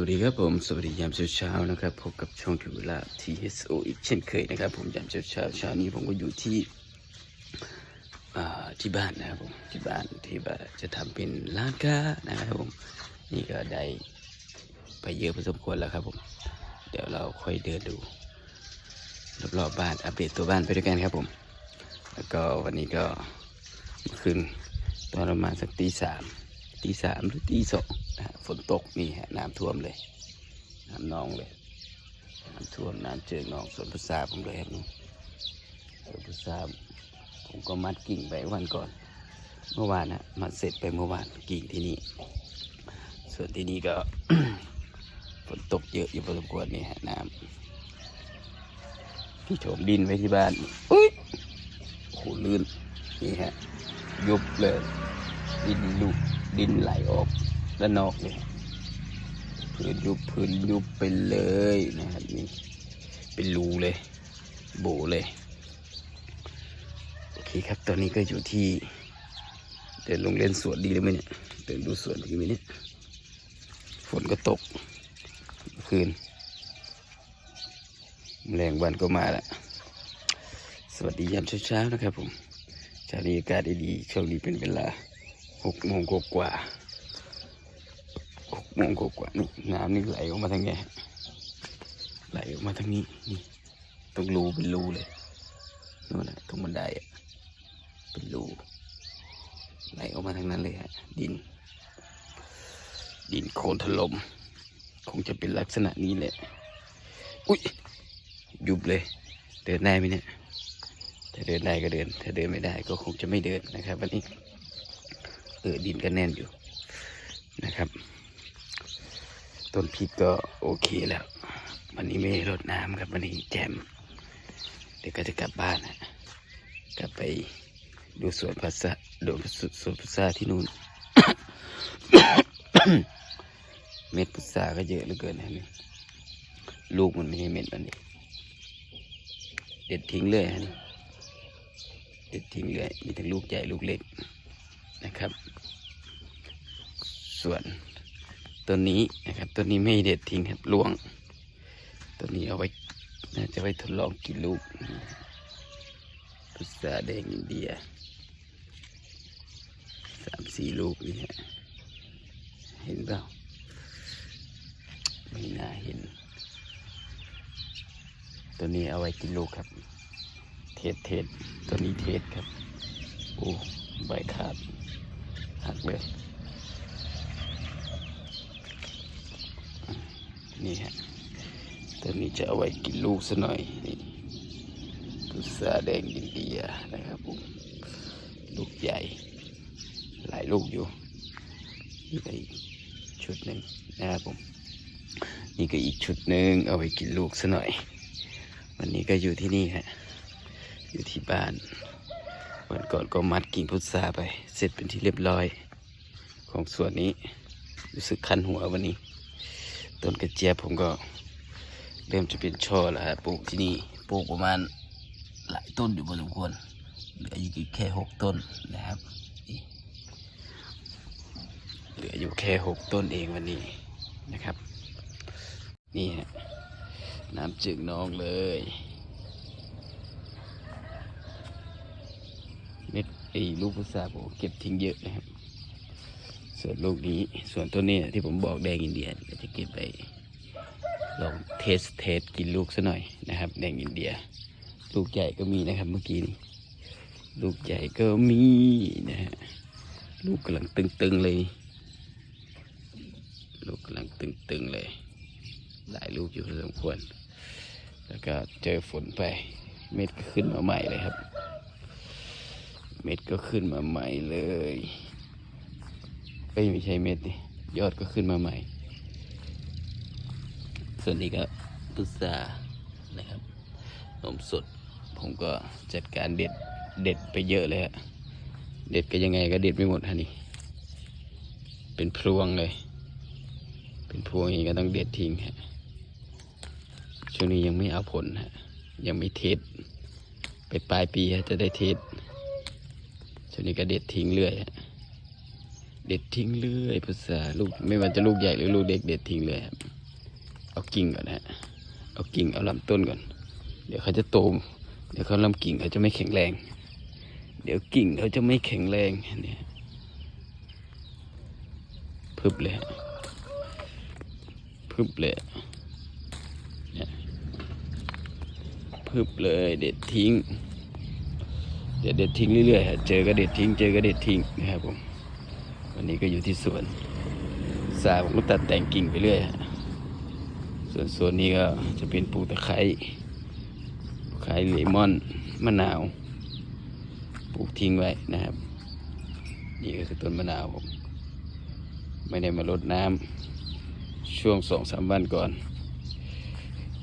วัสดีครับผมสวัสดียามเช้าๆนะครับพบกับช่องถึงเวลา TSO อีกเช่นเคยนะครับ ผมยามเช้าเช้านี้ผมก็อยู่ที่ที่บ้านนะครับผมที่บ้านที่บ้านจะทำเป็นร้านค้านะครับผมนี่ก็ได้ไปเยอะพอสมควรแล้วครับผมเดี๋ยวเราค่อยเดินดูรอบๆบ้านอัปเดตตัวบ้านไปด้วยกันครับผม แล้วก็วันนี้ก็เมื่อคืนตอนประมาณสักตีสามตีสามหรือตีสอง ฝนตกนี่ฮะน้ำท่วมเลย น้ำนองเลย น้ำท่วมน้ำเจิงนองสวนพุทราผมเลยครับนี่สวนพุทราผมก็มัดกิ่งไปวันก่อน เมื่อวานนะมัดเสร็จไปเมื่อวานกิ่งที่นี่ ส่วนที่นี่ก็ฝนตกเยอะอยู่พอสมควรนี่ฮะน้ำที่โถมดินไว้ที่บ้านอุ้ยโอ้โหลื่นนี่ฮะยุบเลยดินลุกดินไหลออก ด้านนอกเลยพื้นยุบพื้นยุบไปเลยนะครับนี่เป็นรูเลยโบเลยโอเคครับตอนนี้ก็อยู่ที่เดินลงเล่นสวนดีเลยไหมเนี่ยเดินดูสวนดีไหมเนี่ยฝนก็ตกคืนแมลงวันก็มาแล้วสวัสดียามเช้าๆนะครับผมเช้านี้อากาศดีๆช่วงนี้เป็นเวลาหกโมงกว่า ๆหกโมงกว่านี่น้ำนี่ไหลออกมาทางไงไหลออกมาทางนี้นี่ตรงรูเป็นรูเลยนู่นนะตรงบันไดอะเป็นรูไหลออกมาทางนั้นเลยฮะดิน ดินโคลนถล่มคงจะเป็นลักษณะนี้แหละอุ้ยยุบเลย เดินได้ไหมเนี่ยถ้าเดินได้ก็เดิน ถ้าเดินไม่ได้ก็คงจะไม่เดินนะครับวันนี้เออดินก็แน่นอยู่นะครับ ต้นพริกก็โอเคแล้ว วันนี้ไม่รดน้ำครับวันนี้แจม เดี๋ยวก็จะกลับบ้านนะกลับไปดูสวนพัสดดูสวนพุทราที่นู่น เม็ดพุทราก็เยอะเหลือเกินนะนี่ลูกมันไม่ใช่เม็ดมันนี่เด็ดทิ้งเลยฮะนี่เด็ดทิ้งเลยมีทั้งลูกใหญ่ลูกเล็กนะครับ ส่วน ต้นนี้นะครับต้นนี้ไม่เด็ดทิ้งครับล่วงต้นนี้เอาไว้น่าจะไว้ทดลองกินลูกพุทราแดงอินเดียสามสี่ลูกนี่ฮะเห็นเปล่าไม่น่าเห็น ตัวนี้เอาไว้กินลูกครับ เทศเทศตัวนี้เทศครับโอ้ใบขาดหักเลย นี่ฮะตัวนี้จะเอาไว้กินลูกซะหน่อยนี่พุทราแดงอินเดียนะครับผมลูกใหญ่ หลายลูกอยู่นี่ก็อีกชุดหนึ่งนะครับผมนี่ก็อีกชุดหนึ่งเอาไว้กินลูกซะหน่อย วันนี้ก็อยู่ที่นี่ฮะอยู่ที่บ้านวันก่อนก็มัดกิ่งพุทราไป เสร็จเป็นที่เรียบร้อยของส่วนนี้ รู้สึกคันหัววันนี้ ต้นกระเจี๊ยบผมก็เริ่มจะเป็นช่อแล้วฮะปลูกที่นี่ปลูกประมาณหลายต้นอยู่พอสมควรเหลืออยู่แค่หกต้นนะครับเหลืออยู่แค่หกต้นเองวันนี้นะครับ นี่ฮะน้ำจึงน้องเลยเม็ดไอ้ลูกพุทราผมเก็บทิ้งเยอะนะครับ ส่วนลูกนี้ ส่วนต้นนี้ที่ผมบอกแดงอินเดียก็จะเก็บไปลองเทสเทสกินลูกซะหน่อยนะครับ แดงอินเดีย ลูกใหญ่ก็มีนะครับเมื่อกี้นี้ลูกใหญ่ก็มีนะฮะลูกกำลังตึงๆเลย ลูกกำลังตึงๆเลย หลายลูกอยู่พอสมควร แล้วก็เจอฝนไป เม็ดก็ขึ้นมาใหม่เลยครับ เม็ดก็ขึ้นมาใหม่เลย เอ้ยไม่ใช่เม็ดดิยอดก็ขึ้นมาใหม่ ส่วนนี้ก็พุทรานะครับนมสดผมก็จัดการเด็ดเด็ดไปเยอะเลยฮะเด็ดก็ยังไงก็เด็ดไม่หมดฮะนี่เป็นพวงเลย เป็นพวงอย่างนี้ก็ต้องเด็ดทิ้งฮะช่วงนี้ยังไม่เอาผลฮะยังไม่เทสไปปลายปีฮะจะได้เทสช่วงนี้ก็เด็ดทิ้งเรื่อยฮะ เด็ดทิ้งเรื่อยภาษาลูกไม่ว่าจะลูกใหญ่หรือลูกเด็กเด็ดทิ้งเลยครับ เอากิ่งก่อนนะฮะเอากิ่งเอาลำต้นก่อน เดี๋ยวเขาจะโตเดี๋ยวเขาลำกิ่งเขาจะไม่แข็งแรง เดี๋ยวกิ่งเขาจะไม่แข็งแรงเนี่ยพึบเลยพึบเลยเนี่ยพึบเลยเด็ดทิ้งเดี๋ยวเด็ดทิ้งเรื่อยๆฮะเจอก็เด็ดทิ้ง เจอก็เด็ดทิ้งนะครับผม วันนี้ก็อยู่ที่สวนสาผมก็ตัดแต่งกิ่งไปเรื่อยส่วนสวนนี้ก็จะเป็นปลูกตะไคร้ตะไคร้เลมอนมะนาวปลูกทิ้งไว้นะครับ นี่ก็คือต้นมะนาวผมไม่ได้มารดน้ำช่วงสองสามวันก่อน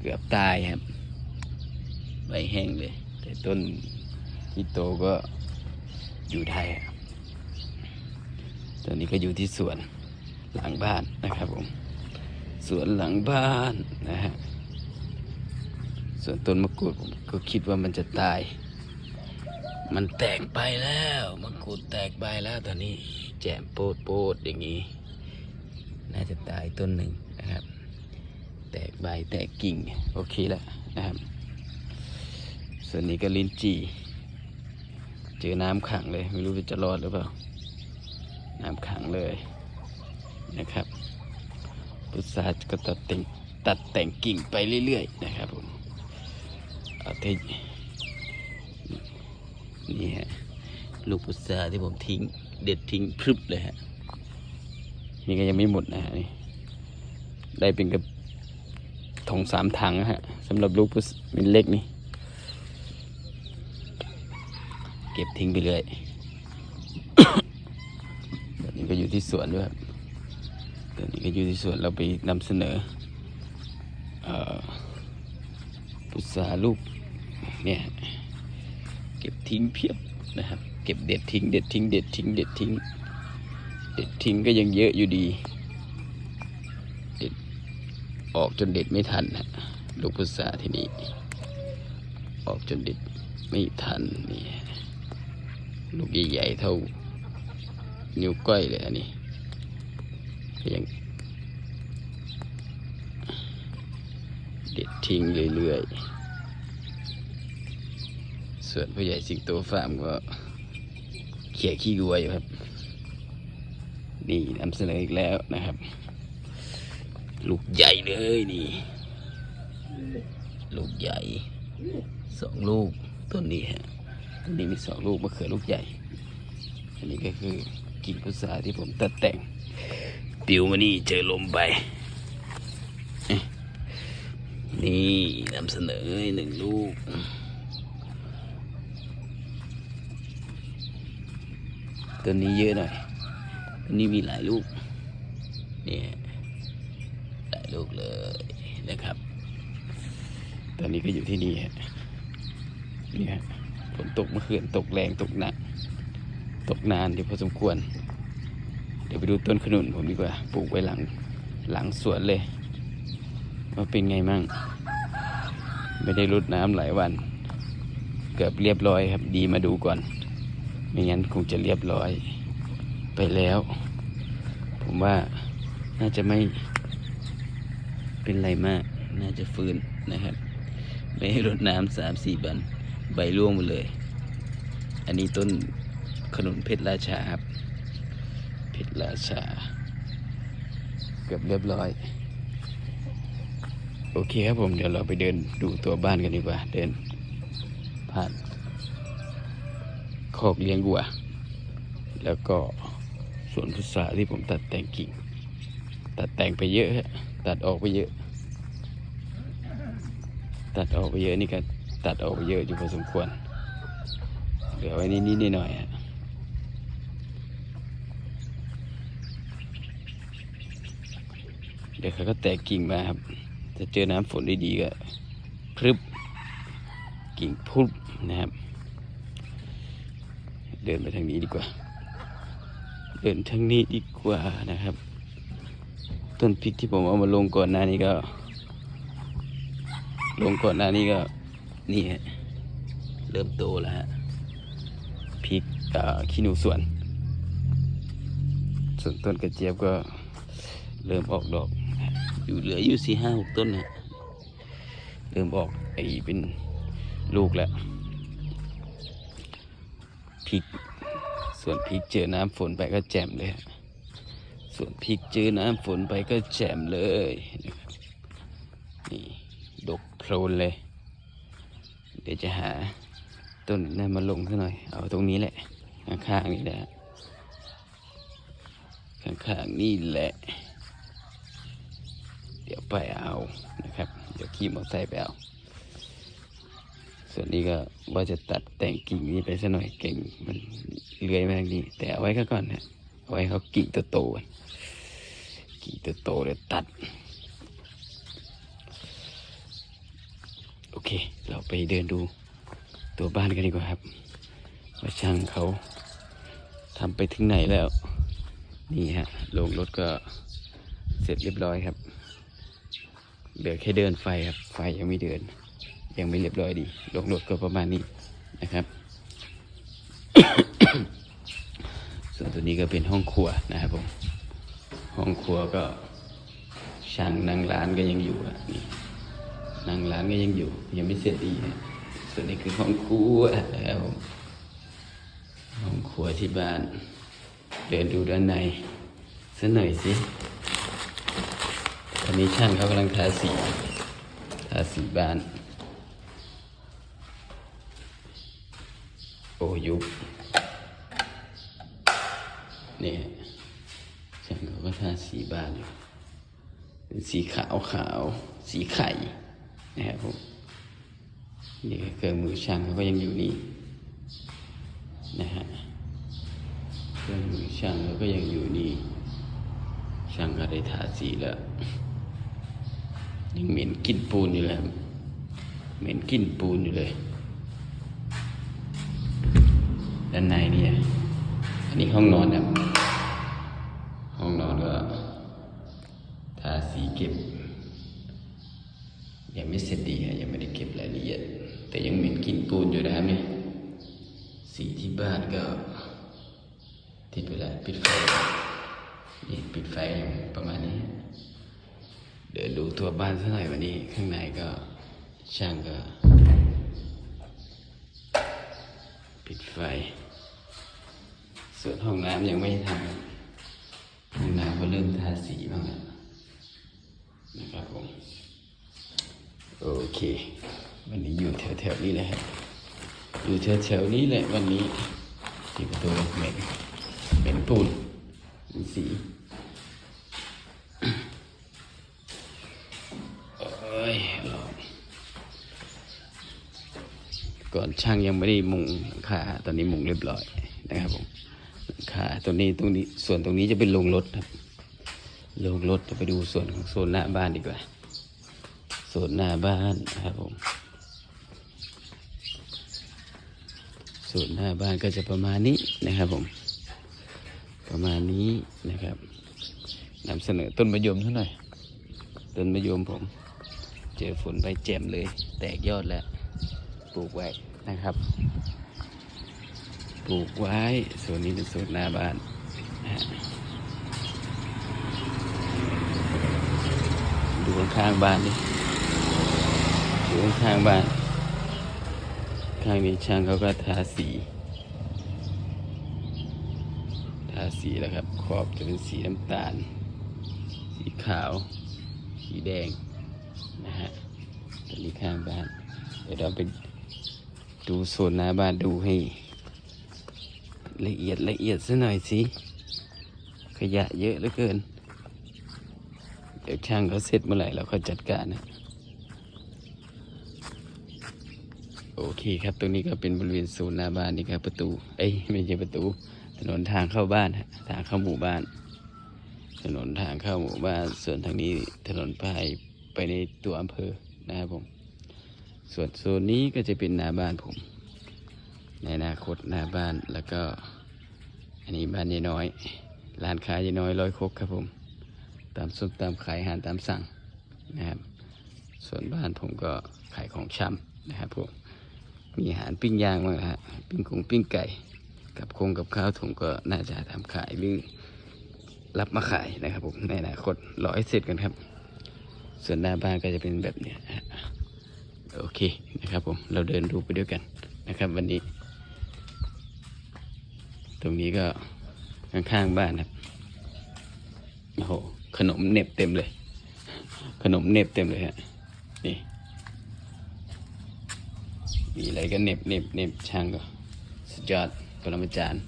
เกือบตายครับใบแห้งเลย แต่ต้นที่โตก็อยู่ไทยครับ ตอนนี้ก็อยู่ที่สวนหลังบ้านนะครับผมสวนหลังบ้านนะฮะส่วนต้นมะกรูดผมก็คิดว่ามันจะตาย มันแตกไปแล้วมะกรูดแตกใบแล้วตอนนี้แจมโปดโปดอย่างนี้ น่าจะตายต้นหนึ่งนะครับ แตกใบแตกกิ่งโอเคแล้วนะครับ ส่วนนี้ก็ลิ้นจี่เจอน้ำขังเลย ไม่รู้จะรอดหรือเปล่า น้ำขังเลยนะครับพุทราก็ตัดแต่งตัดแต่งกิ่งไปเรื่อยๆนะครับผมเอาเทนี่ฮะลูกพุทราที่ผมทิ้งเด็ดทิ้งพรึบเลยฮะนี่ก็ยังไม่หมดนะฮะนี่ได้เป็นกับถงสามถังนะฮะสำหรับลูกพุทรเป็นเล็กนี่เก็บทิ้งไปเรื่อย ที่สวนด้วยตอนนี้ก็อยู่ที่สวนเราไปนำเสนออ่อพุทราลูกเนี่ยเก็บทิ้งเพียบนะครับ เก็บเด็ดทิ้ง เด็ดทิ้ง เด็ดทิ้ง เด็ดทิ้ง เด็ดทิ้งก็ยังเยอะอยู่ดีเด็ดออกจนเด็ดไม่ทันนะลูกพุทราที่นี่ออกจนเด็ดไม่ทันนี่ลูกใหญ่ๆเท่า นิ้วก้อยเลยอันนี้ก็ยังเด็ดทิ้งเรื่อยๆ ส่วนผู้ใหญ่สิงโตฟาร์มก็เขี่ยขี้วัวอยู่ครับนี่นำเสนออีกแล้วนะครับ ลูกใหญ่เลยนี่ลูกใหญ่สองลูกต้นนี้ฮะอันนี้มีสองลูกมะเขือลูกใหญ่ อันนี้ก็คือ กิ่งพุทราที่ผมตัดแต่งปิวมานี่เจอลมไป นี่นำเสนอหนึ่งลูกตัวนี้เยอะหน่อยตัวนี้มีหลายลูกเนี่ยหลายลูกเลยนะครับ ตอนนี้ก็อยู่ที่นี่ฮะนี่ฮะฝนตกเมื่อคืนตกแรงตกหนัก ตกนานเดี๋ยวพอสมควร เดี๋ยวไปดูต้นขนุนผมดีกว่า ปลูกไว้หลังหลังสวนเลย ว่าเป็นไงมั่ง ไม่ได้รดน้ำหลายวัน เกือบเรียบร้อยครับ ดีมาดูก่อน ไม่งั้นคงจะเรียบร้อยไปแล้ว ผมว่าน่าจะไม่เป็นไรมาก น่าจะฟื้นนะครับ ไม่ให้รดน้ำสามสี่วัน ใบร่วงหมดเลย อันนี้ต้น ขนุนเพชรราชาครับเพชรราชา เกือบเรียบร้อย โอเคครับผมเดี๋ยวเราไปเดินดูตัวบ้านกันดีกว่า เดิน ผ่านคอกเลี้ยงวัว แล้วก็สวนพุทราที่ผมตัดแต่งกิ่ง ตัดแต่งไปเยอะฮะตัดออกไปเยอะ ตัดออกไปเยอะนี่ก็ตัดออกไปเยอะอยู่พอสมควร เหลือไว้นิดๆหน่อยๆฮะเดี๋ยวเขาก็แตกกิ่งมาครับจะเจอน้ำฝนดีๆก็พรึบกิ่งพุบนะครับ เดินไปทางนี้ดีกว่า เดินทางนี้ดีกว่านะครับ ต้นพริกที่ผมเอามาลงก่อนหน้านี้ก็ ลงก่อนหน้านี้ก็นี่ฮะเริ่มโตแล้วฮะพริกขี้หนูสวน ส่วนต้นกระเจี๊ยบก็เริ่มออกดอก อยู่เหลืออยู่สี่ห้าหกต้นเนี่ยเริ่มออกไอ้เป็นลูกแล้วพริก ส่วนพริกเจอน้ำฝนไปก็แจ่มเลย ส่วนพริกเจอน้ำฝนไปก็แจ่มเลยนี่ดกโพลนเลย เดี๋ยวจะหาต้นนั้นมาลงซะหน่อย เอาตรงนี้แหละ ข้างๆนี่แหละ ข้างๆนี่แหละ ไปเอานะครับ เดี๋ยวขี่มอเตอร์ไซค์ไปเอา ส่วนนี้ก็ว่าจะตัดแต่งกิ่งนี้ไปซะหน่อยเก่งมันเลื้อยมาทางนี้ แต่เอาไว้ก็ก่อนนะเอาไว้เขากิ่งโตๆกิ่งโตๆเดี๋ยวตัด โอเค เราไปเดินดูตัวบ้านกันดีกว่าครับ ว่าช่างเขาทำไปถึงไหนแล้ว นี่ฮะลงรถก็เสร็จเรียบร้อยครับ เหลือแค่เดินไฟครับ ไฟยังไม่เดิน ยังไม่เรียบร้อยดีลงรถก็ประมาณนี้นะครับ ส่วนตัวนี้ก็เป็นห้องครัวนะครับผม ห้องครัวก็ช่างนั่งร้านก็ยังอยู่อะนี่นั่งร้านก็ยังอยู่ ยังไม่เสร็จดีนะส่วนนี้คือห้องครัวนะครับผมห้องครัวที่บ้าน เดินดูด้านในสักหน่อยสิ ตอนนี้ช่างเขากำลังทาสี ทาสีบ้าน โอ้ยุบเนี่ยช่างเขาก็ทาสีบ้านอยู่เป็นสีขาวขาว สีไข่นะครับผมนี่เครื่องมือช่างเขาก็ยังอยู่นี่นะฮะเครื่องมือช่างแล้วก็ยังอยู่นี่ช่างก็ได้ทาสีแล้ว ยังเหม็นกลิ่นปูนอยู่เลยเหม็นกลิ่นปูนอยู่เลย ด้านในเนี่ย อันนี้ห้องนอนครับ ห้องนอนก็ทาสีเก็บ ยังไม่เสร็จดีนะยังไม่ได้เก็บรายละเอียด แต่ยังเหม็นกลิ่นปูนอยู่นะครับเนี่ย สีที่บ้านก็ ติดไปแล้วปิดไฟนี่ปิดไฟอยู่ประมาณนี้ เดินดูตัวบ้านสักหน่อยวันนี้ ข้างในก็ช่างก็ ปิดไฟ ส่วนห้องน้ำยังไม่ทำห้องน้ำก็เริ่มทาสีบ้างแล้วนะครับผม โอเค วันนี้อยู่แถวๆนี้แหละอยู่แถวๆนี้แหละวันนี้ที่ประตูเหม็นเหม็นปูนสีโอ้ยก่อนช่างยังไม่ได้มุงหลังคาตอนนี้มุงเรียบร้อยนะครับผมหลังคาตัวนี้ตรงนี้ส่วนตรงนี้จะเป็นโรงรถครับโรงรถจะไปดูส่วนของโซนหน้าบ้านดีกว่าโซนหน้าบ้านนะครับผมส่วนหน้าบ้านก็จะประมาณนี้นะครับผม ประมาณนี้นะครับนำเสนอต้นมะยมเท่าหน่อยต้นมะยมผม เจอฝนไปแจ่มเลย แตกยอดแล้ว ปลูกไว้นะครับ ปลูกไว้ส่วนนี้เป็นส่วนหน้าบ้านดูข้างบ้านนี่ดูข้างบ้าน ข้างนี้ช่างเขาก็ทาสี ทาสีแล้วครับ ขอบจะเป็นสีน้ำตาล สีขาว สีแดง นะฮะตัวนี้ข้างบ้าน เดี๋ยวเราไปดูโซนหน้าบ้านดูให้ ละเอียดละเอียดซะหน่อยสิขยะเยอะเหลือเกิน เดี๋ยวช่างเขาเสร็จเมื่อไหร่เราก็จัดการนะโอเคครับ ตรงนี้ก็เป็นบริเวณโซนหน้าบ้านนี่ครับประตู เอ้ยไม่ใช่ประตู ถนนทางเข้าบ้านฮะทางเข้าหมู่บ้าน ถนนทางเข้าหมู่บ้าน ส่วนทางนี้ถนนไป ไปในตัวอำเภอนะครับผม ส่วนโซนนี้ก็จะเป็นหน้าบ้านผม ในอนาคตหน้าบ้านแล้วก็ อันนี้บ้านยายน้อยร้านค้ายายน้อยร้อยคกครับผม ตามส้มตามขายอาหารตามสั่งนะครับ ส่วนบ้านผมก็ขายของชำนะครับผมมีอาหารปิ้งย่างบ้างนะฮะปิ้งกงปิ้งไก่ กับคงกับข้าวผมก็น่าจะทำขายหรือรับมาขายนะครับผมในอนาคตรอให้เสร็จกันครับ ส่วนหน้าบ้านก็จะเป็นแบบเนี้ยฮะโอเคนะครับผมเราเดินดูไปด้วยกันนะครับ วันนี้ ตรงนี้ก็ข้างๆบ้านครับโอ้โหขนมเน็บเต็มเลย ขนมเน็บเต็มเลยฮะนี่มีอะไรก็เน็บเน็บเน็บช่างก็สุดยอดปรมาจารย์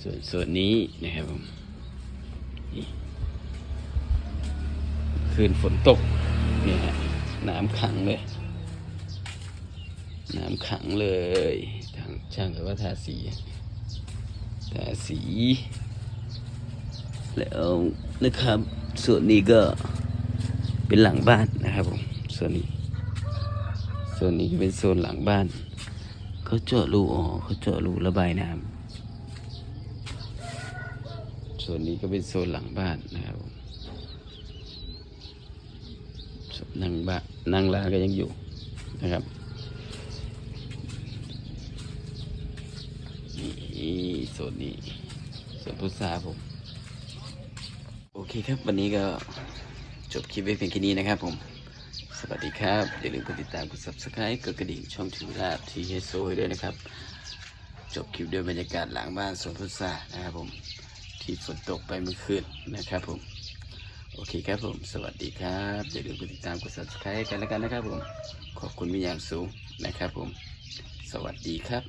ส่วนส่วนนี้นะครับผมนี่ คืนฝนตกเนี่ยฮะน้ำขังเลย น้ำขังเลยทางช่างก็ว่าทาสีทาสี แล้วนะครับ ส่วนนี้ก็เป็นหลังบ้านนะครับผมส่วนนี้ ส่วนนี้เป็นโซนหลังบ้านเขาเจาะรูอ๋อเขาเจาะรูระบายน้ำส่วนนี้ก็เป็นโซนหลังบ้านนะครับผมส่ว นั่งบ้านนั่งร้าก็ยังอยู่นะครับนี่โซนนี้ส่วนพุทราผมโอเคครับ วันนี้ก็จบคลิปไว้เพียงแค่นี้นะครับผม สวัสดีครับ อย่าลืมกดติดตามกด subscribe กดกระดิ่งช่องทูราบทีเฮโซให้ด้วยนะครับ จบคลิปด้วยบรรยากาศหลังบ้านสวนพุทรานะครับผม ที่ฝนตกไปเมื่อคืนนะครับผม โอเคครับผม สวัสดีครับอย่าลืมกดติดตามกด subscribe กันแล้วกันนะครับผม ขอบคุณเป็นอย่างสูงนะครับผม สวัสดีครับ